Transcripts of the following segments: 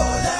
Hola.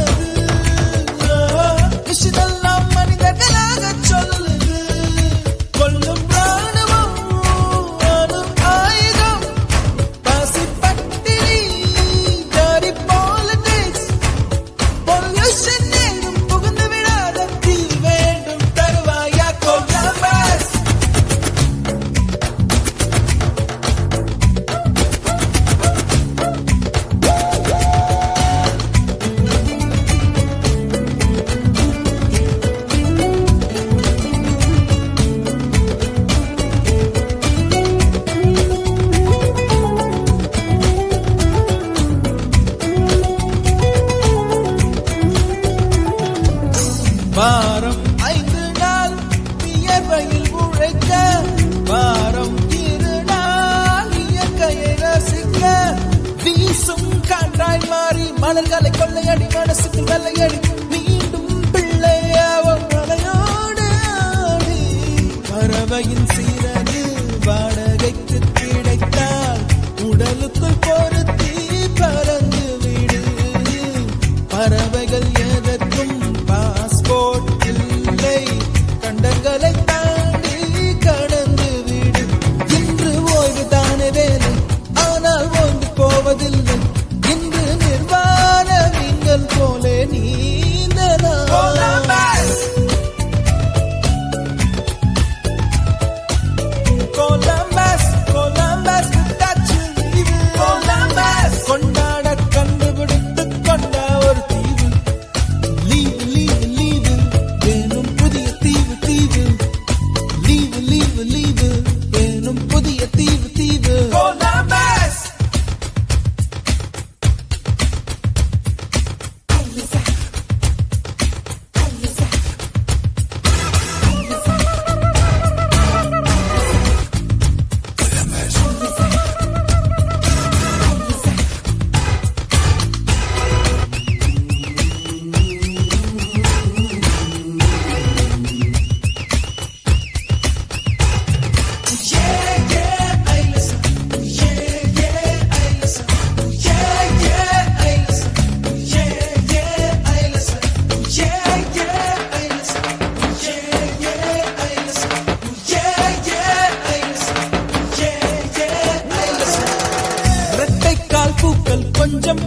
வாரம் ஐந்து நாள் வியர்வையில் உழைக்க வாரம் இரு நாள் இயற்கையை ரசிக்க. வீசும் காற்றாய் மாறி மலர்களை கொள்ளையடி மனசுக்கு வெள்ளையடி. மீண்டும் பிள்ளையாவும் மலையோடாடி பறவையின் சீரகு வாடகைக்கு கிடைத்தால் உடலுக்குள் போறது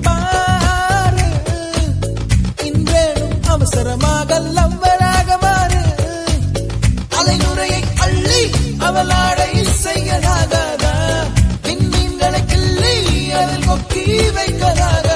பாரு. இன்றேனும் அவசரமாக லவ்வராக மாறு அலைநுரையை அள்ளி அவளாடை செய்யலாகாதா விண்மீன்களை கிள்ளி அதில் கொக்கி வைக்கலாக.